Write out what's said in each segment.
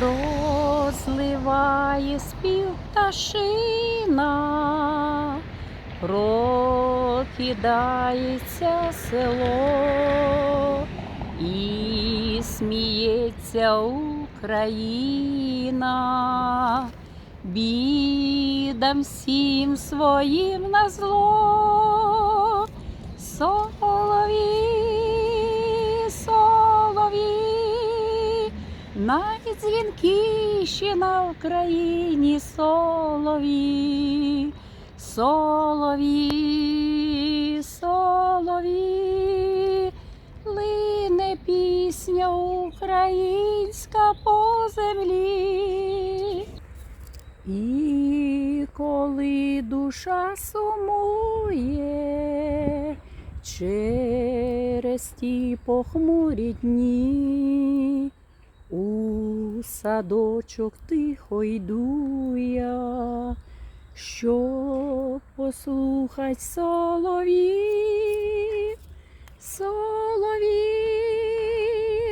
розливає спів пташина, прокидається село і сміється Україна, бідам всім своїм на зло. Солові, солові, найдзвінкіші на Україні солові, солові, солові, лине пісня українська по землі. І коли душа сумує через ті похмурі дні, у садочок тихо йду я, щоб послухать соловів, соловів,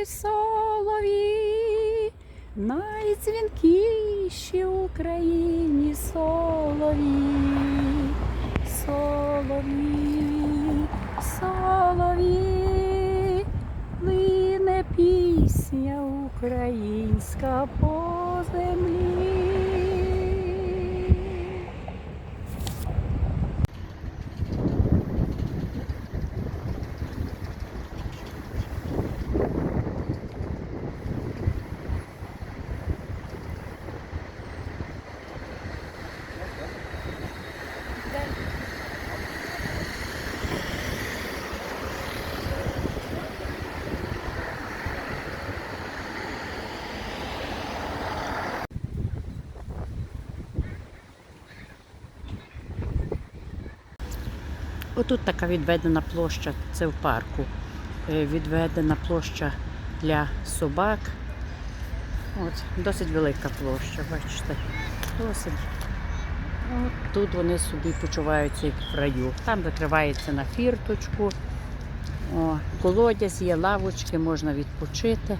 соловів, найдзвінкіші в Україні солові, солові, солові, пісня українська по землі. Отут така відведена площа, це в парку. е, відведена площа для собак. От, досить велика площа, бачите. Досить. От тут вони собі почуваються як в раю. Там викривається на фірточку. О, колодязь є, лавочки, можна відпочити.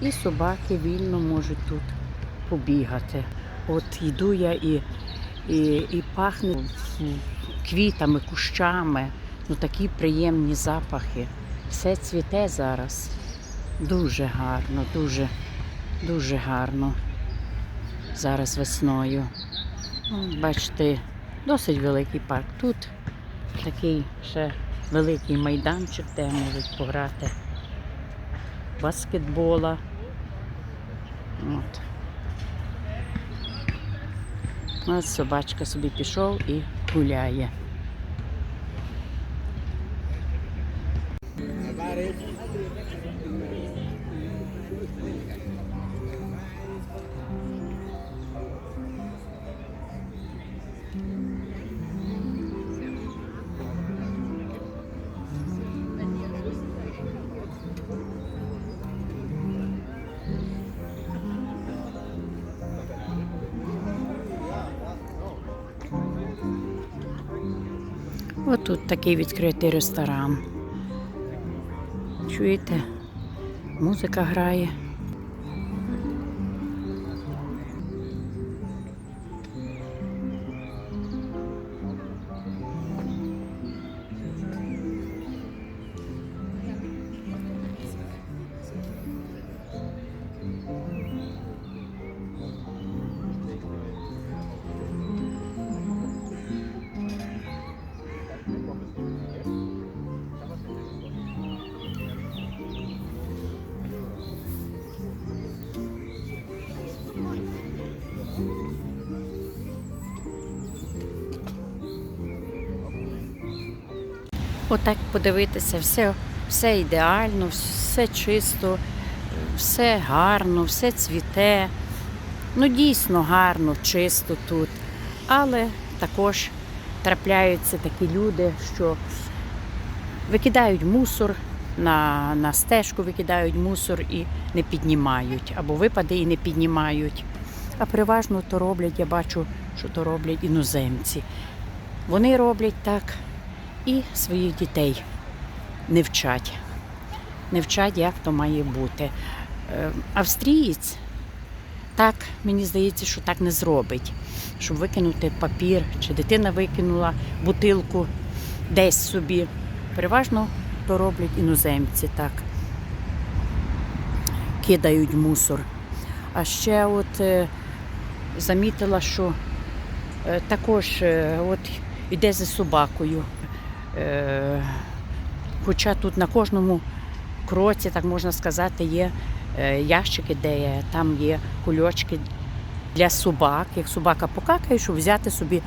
І собаки вільно можуть тут побігати. От йду я і, і, і пахне квітами, кущами. Ну такі приємні запахи. Все цвіте зараз. Дуже гарно, дуже, дуже гарно. Зараз весною. От, Бачите, досить великий парк. Тут такий ще великий майданчик, де можуть пограти баскетбола. От. Ось собачка собі пішов і гуляє. Отут такий відкритий ресторан. Чуєте? Музика грає. Отак подивитися, все, все ідеально, все чисто, все гарно, все цвіте. Ну, дійсно гарно, чисто тут. Але також трапляються такі люди, що викидають мусор на, на стежку, викидають мусор і не піднімають, або випади і не піднімають. А переважно то роблять, я бачу, що то роблять іноземці. Вони роблять так і своїх дітей не вчать. Не вчать, як то має бути. Е, Австрієць так, мені здається, що так не зробить. Щоб викинути папір, чи дитина викинула бутилку десь собі. Переважно то роблять іноземці так. Кидають мусор. А ще от е, замітила, що е, також е, от іде за собакою. Е, Хоча тут на кожному кроці, так можна сказати, є е, ящики, де там є кульочки для собак. Як собака покакає, щоб взяти собі,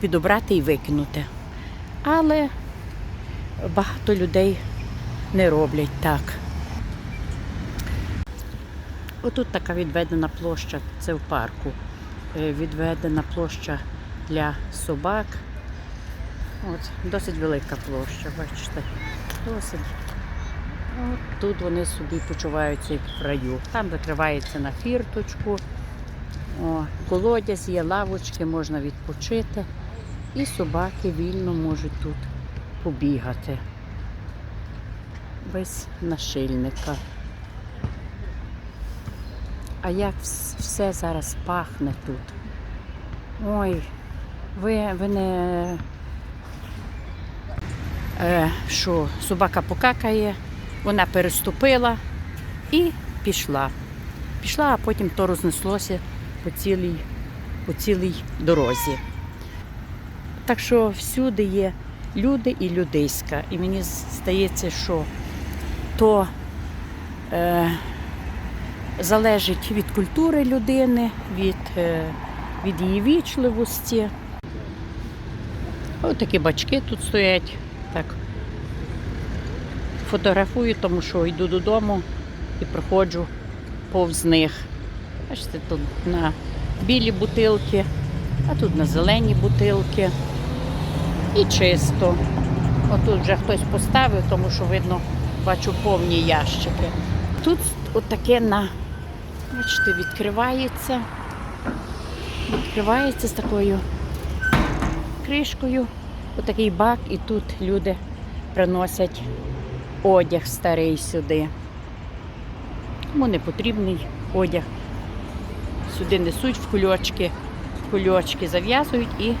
підобрати і викинути. Але багато людей не роблять так. Отут така відведена площа, це в парку. Е, Відведена площа для собак. От, досить велика площа, бачите. Досить. От тут вони собі почуваються в раю. Там викривається на фірточку. О, колодязь є, лавочки, можна відпочити. І собаки вільно можуть тут побігати. Без нашильника. А як все зараз пахне тут. Ой, ви, ви не що собака покакає, вона переступила і пішла. Пішла, а потім то рознеслося по цілій, по цілій дорозі. Так що всюди є люди і людиська. І мені здається, що то е, залежить від культури людини, від, е, від її вічливості. Ось такі бачки тут стоять. Фотографую, тому що йду додому і проходжу повз них. Бачите, тут на білі бутилки, а тут на зелені бутилки. І чисто. Отут вже хтось поставив, тому що видно Бачу повні ящики. Тут отаке на, бачите, відкривається. Відкривається з такою кришкою. Отакий бак, і тут люди приносять одяг старий сюди. Кому не потрібний одяг. Сюди несуть в кульочки, в кульочки зав'язують і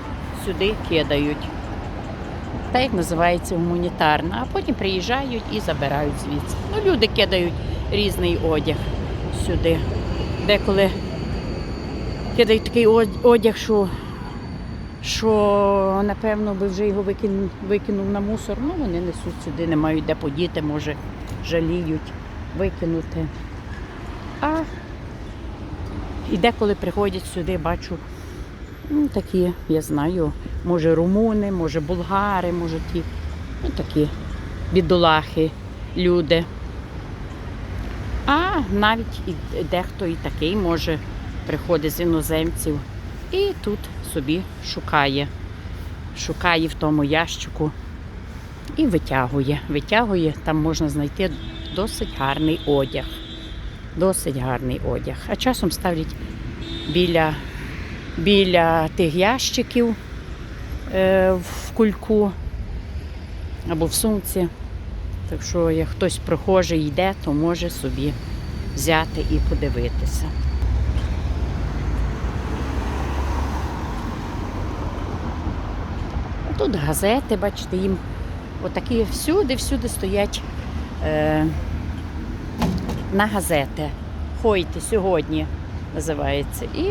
сюди кидають. Так як називається гуманітарна, а потім приїжджають і забирають звідси. Ну, люди кидають різний одяг сюди. Деколи кидають такий одяг, що, що напевно би вже його викинув, на мусор. Ну, вони несуть сюди, не мають де подіти, може, жаліють викинути. А і деколи приходять сюди, бачу, ну, такі, я знаю, може румуни, може булгари, може ті, ну такі бідолахи, люди. А навіть і дехто і такий може приходить з іноземців і тут собі шукає. Шукає в тому ящику і витягує. Витягує, там можна знайти досить гарний одяг. Досить гарний одяг. А часом ставлять біля, біля тих ящиків е, в кульку або в сумці. Так що, як хтось прохожий йде, то може собі взяти і подивитися. Тут газети, бачите, їм отакі всюди-всюди стоять е, на газети. Ходьте сьогодні називається. І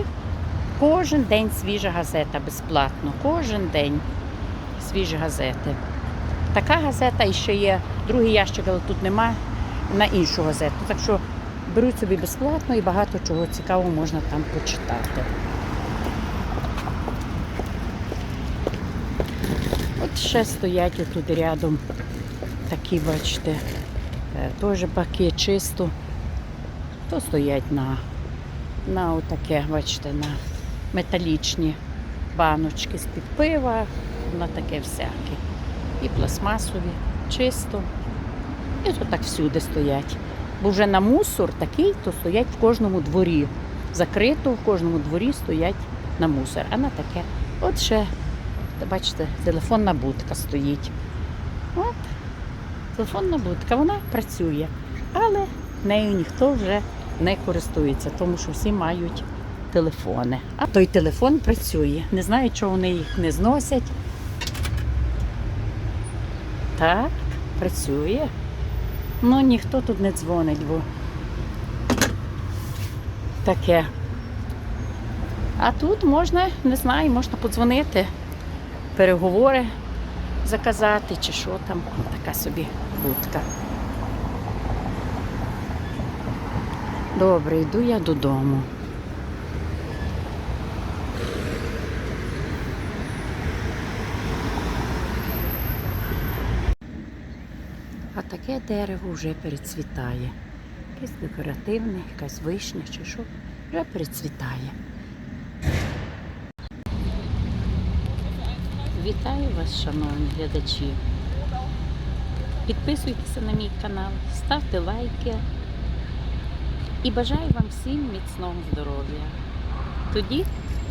кожен день свіжа газета безплатно. Кожен день свіжі газети. Така газета і ще є другий ящик, але тут нема на іншу газету. Так що беруть собі безплатно і багато чого цікавого можна там почитати. От ще стоять отут рядом такі, бачите, е, теж баки чисто. То стоять на, на отаке, бачите, на металічні баночки з-під пива, на таке всяке. І пластмасові, чисто. І то так всюди стоять. Бо вже на мусор такий, то стоять в кожному дворі. Закрито в кожному дворі стоять на мусор. А на таке. От ще, бачите, телефонна будка стоїть. От, телефонна будка, вона працює. Але нею ніхто вже не користується, тому що всі мають телефони. А той телефон працює. Не знаю, чого вони їх не зносять. Так, працює. Ну ніхто тут не дзвонить, бо таке. А тут можна, не знаю, можна подзвонити, переговори заказати чи що там. Така собі будка. Добре, йду я додому. А таке дерево вже перецвітає. Якесь декоративне, якась вишня чи що, вже перецвітає. Вітаю вас, шановні глядачі. Підписуйтеся на мій канал, ставте лайки і бажаю вам всім міцного здоров'я. Тоді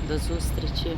до зустрічі!